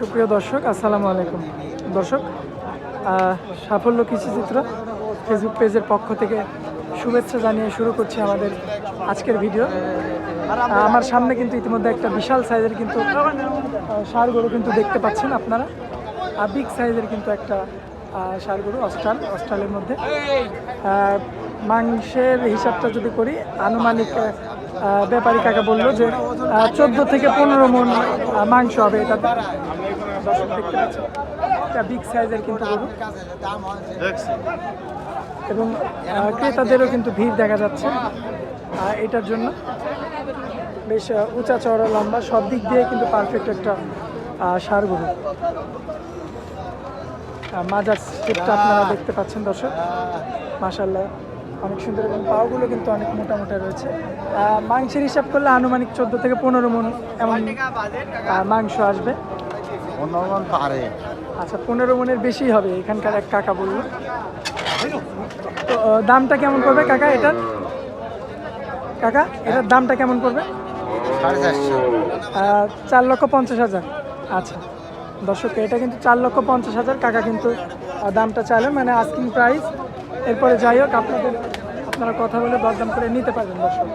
সুপ্রিয় দর্শক, আসসালামু আলাইকুম। দর্শক সাফল্য কৃষিচিত্র ফেসবুক পেজের পক্ষ থেকে শুভেচ্ছা জানিয়ে শুরু করছি আমাদের আজকের ভিডিও। আমার সামনে কিন্তু ইতিমধ্যে একটা বিশাল সাইজের কিন্তু ষাঁড় গরু কিন্তু দেখতে পাচ্ছেন আপনারা। বিগ সাইজের কিন্তু একটা ষাঁড় গরু, অস্ট্রাল, অস্ট্রালের মধ্যে। মাংসের হিসাবটা যদি করি, আনুমানিক ব্যাপারী কাকা বলল যে চোদ্দ থেকে পনেরো মন মাংস হবে এটা দর্শক দেখতে পাচ্ছেন একটা বিগ সাইজের কিন্তু গরু এবং ক্রেতাদেরও কিন্তু ভিড় দেখা যাচ্ছে। এটার জন্য বেশ উঁচা চওড়া লম্বা সব দিক দিয়ে কিন্তু পারফেক্ট একটা ষাঁড় গরু মাজার স্টেপটা আপনারা দেখতে পাচ্ছেন দর্শক। মাশাল্লাহ অনেক সুন্দর এবং পাওগুলো কিন্তু অনেক মোটা মোটা রয়েছে। মাংসের হিসাব করলে আনুমানিক চোদ্দ থেকে পনেরো মন এমন মাংস আসবে। অন্যজন পারে। আচ্ছা পনেরো মনের বেশি হবে এখানকার এক কাকা বলল। তো দামটা কেমন পড়বে কাকা এটার? কাকা এটার দামটা কেমন পড়বে? সাড়ে চার লক্ষ পঞ্চাশ হাজার। আচ্ছা দর্শক এটা কিন্তু চার লক্ষ পঞ্চাশ হাজার। কাকা কিন্তু দামটা চাইলেন মানে আস্কিং প্রাইস এরপরে যাই হোক আপনাদের আপনারা কথা বলে দরদাম করে নিতে পারবেন দর্শক।